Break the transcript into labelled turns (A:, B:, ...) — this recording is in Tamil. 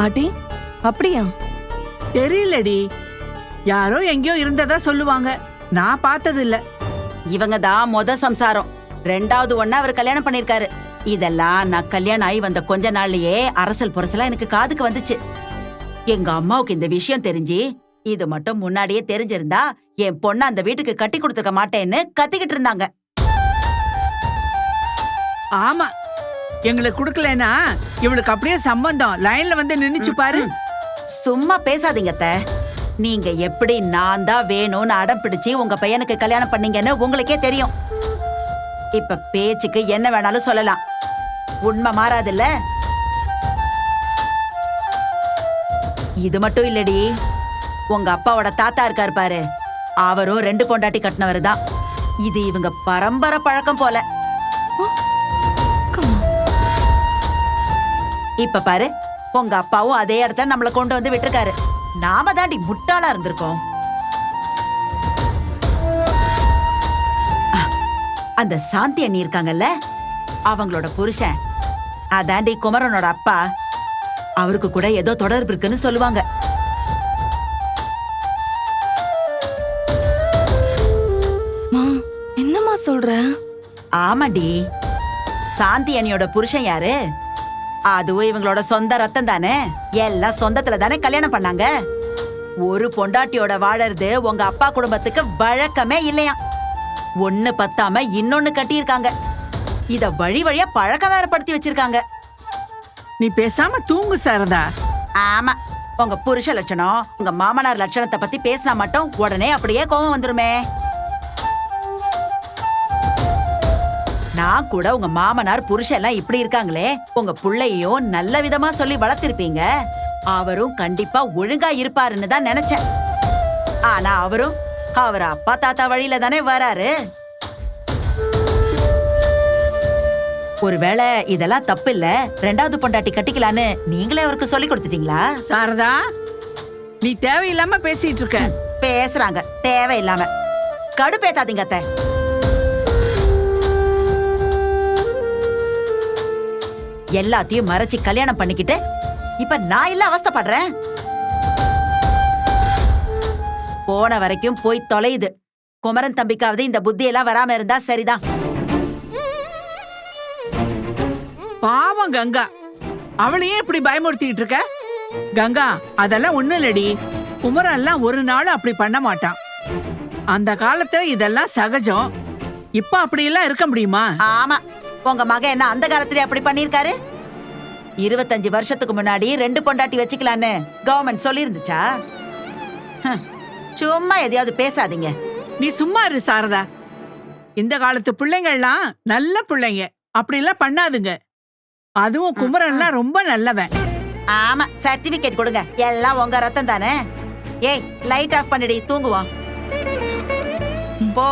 A: பாட்டி அப்படியா?
B: தெரியலடி. யாரோ எங்கேயோ இருந்ததா சொல்லுவாங்க. நான் பார்த்தது இல்ல
C: இவங்க தான் மொத சம்சாரம். ரெண்டாவது ஒண்ணா அவர் கல்யாணம் பண்ணிருக்காரு இதெல்லாம் நான் கல்யாணம் ஆகி வந்த கொஞ்ச நாள்லயே அரசல் புரசலா எனக்கு காதுக்கு வந்துச்சு. எங்க அம்மாவுக்கு இந்த விஷயம் தெரிஞ்சு இது மட்டும் முன்னாடியே தெரிஞ்சிருந்தா என் பொண்ண அந்த வீட்டுக்கு கட்டி கொடுத்துருக்க மாட்டேன்னு கத்திக்கிட்டு இருந்தாங்க.
B: ஆமா எங்களுக்கு கொடுக்கலனா இவளுக்கு அப்படியே சம்பந்தம். லைன்ல வந்து நின்னுச்சு பாரு.
C: சும்மா பேசாதீங்க அத்தை. நீங்க எப்படி நான் தான் வேணும்னு அடம் பிடிச்சு உங்க பையனுக்கு கல்யாணம் பண்ணீங்கன்னு உங்களுக்கே தெரியும். இப்ப பேச்சுக்கு என்ன வேணாலும் சொல்லலாம். உண்மை மாறாதுல்ல? இது மட்டும் இல்லடி. உங்க அப்பாவோட தாத்தா இருக்காரு பாரு. அவரும் ரெண்டு பொண்டாட்டி கட்டினவர் தான் இது இவங்க பரம்பரை பழக்கம் போல. இப்ப பாரு உங்க அப்பாவும் அதே இடத்துல நம்மள கொண்டு வந்து விட்டுருக்காரு. நாம தாண்டி முட்டாளா இருந்திருக்கோம். அந்த சாந்தி அண்ணி இருக்காங்கல்ல? அவங்களோட புருஷன். அதாண்டி குமரனோட அப்பா. அவருக்கு கூட ஏதோ தொடர்பு இருக்குன்னு சொல்லுவாங்க.
A: என்னம்மா சொல்ற?
C: ஆமாண்டி. சாந்தி அண்ணியோட புருஷன் யாரு? அதுவும் இவங்களோட சொந்த ரத்தம் தானே? எல்லாம் சொந்தத்துல தானே கல்யாணம் பண்ணாங்க? ஒரு பொண்டாட்டியோட வாழறது உங்க அப்பா குடும்பத்துக்கு வழக்கமே இல்லையா ஒண்ணு பத்தாம இன்னொன்னு கட்டியிருக்காங்க. இத வழி வழியா பழக்க வேற படுத்தி வச்சிருக்காங்க.
B: நீ பேசாம தூங்கு சாரதா.
C: ஆமா. உங்க புருஷ லட்சணம் உங்க மாமனார் லட்சணத்தை பத்தி பேசினா மட்டும் உடனே அப்படியே கோவம் வந்துருமே. நான் கூட உங்க மாமனார் புருஷன் எல்லாம் இப்படி இருக்காங்களே உங்க புள்ளையையும் நல்ல விதமா சொல்லி வளர்த்திருப்பீங்க. அவரும் கண்டிப்பா ஒழுங்கா இருப்பாருன்னு தான் நினைச்சேன். ஆனா அவரும் அவர் அப்பா தாத்தா வழியில தானே வராரு. ஒருவேளை இதெல்லாம் தப்பு இல்ல ரெண்டாவது பொண்டாட்டி கட்டிக்கலான்னு நீங்களே அவருக்கு சொல்லி கொடுத்துட்டீங்களா?
B: சாரதா நீ தேவையில்லாம பேசிட்டு இருக்க.
C: பேசுறாங்க தேவையில்லாம. கடுப்பேத்தாதீங்க அத்தை. எல்லாத்தையும் மறைச்சு கல்யாணம் பண்ணிக்கிட்டு இப்ப நான் இல்ல அவஸ்தைப்படுறேன். போன வரைக்கும் போய் தொலையுது. குமரன் தம்பிக்காவது இந்த புத்தி எல்லாம் வராம இருந்தா சரிதான்.
B: பாவம் கங்கா. அவளையே இப்படி பயமுறுத்திட்டு இருக்க? கங்கா அதெல்லாம் ஒண்ணும் இல்லடி. குமரன் எல்லாம் ஒரு நாள் அப்படி பண்ண மாட்டான். அந்த காலத்துல இதெல்லாம் சகஜம். இப்ப அப்படி எல்லாம் இருக்க முடியுமா?
C: ஆமா. உங்க மகன் என்ன அந்த காலத்திலே அப்படி பண்ணிருக்காரு இருபத்தஞ்சு வருஷத்துக்கு முன்னாடி ரெண்டு பொண்டாட்டி வச்சுக்கலான்னு கவர்மெண்ட் சொல்லிருந்துச்சா ஹம், சும்மா எதையாவது பேசாதீங்க.
B: நீ சும்மா இரு சாரதா. இந்த காலத்து பிள்ளைங்கள்லாம் நல்ல பிள்ளைங்க. அப்படி எல்லாம் பண்ணாதுங்க. அதுவும் குமரன்லாம் ரொம்ப நல்லவன்.
C: ஆமா சர்டிபிகேட் கொடுங்க. எல்லாம் உங்க ரத்தம் தானே? ஏய் லைட் ஆஃப் பண்ணிடி தூங்குவோம். போ.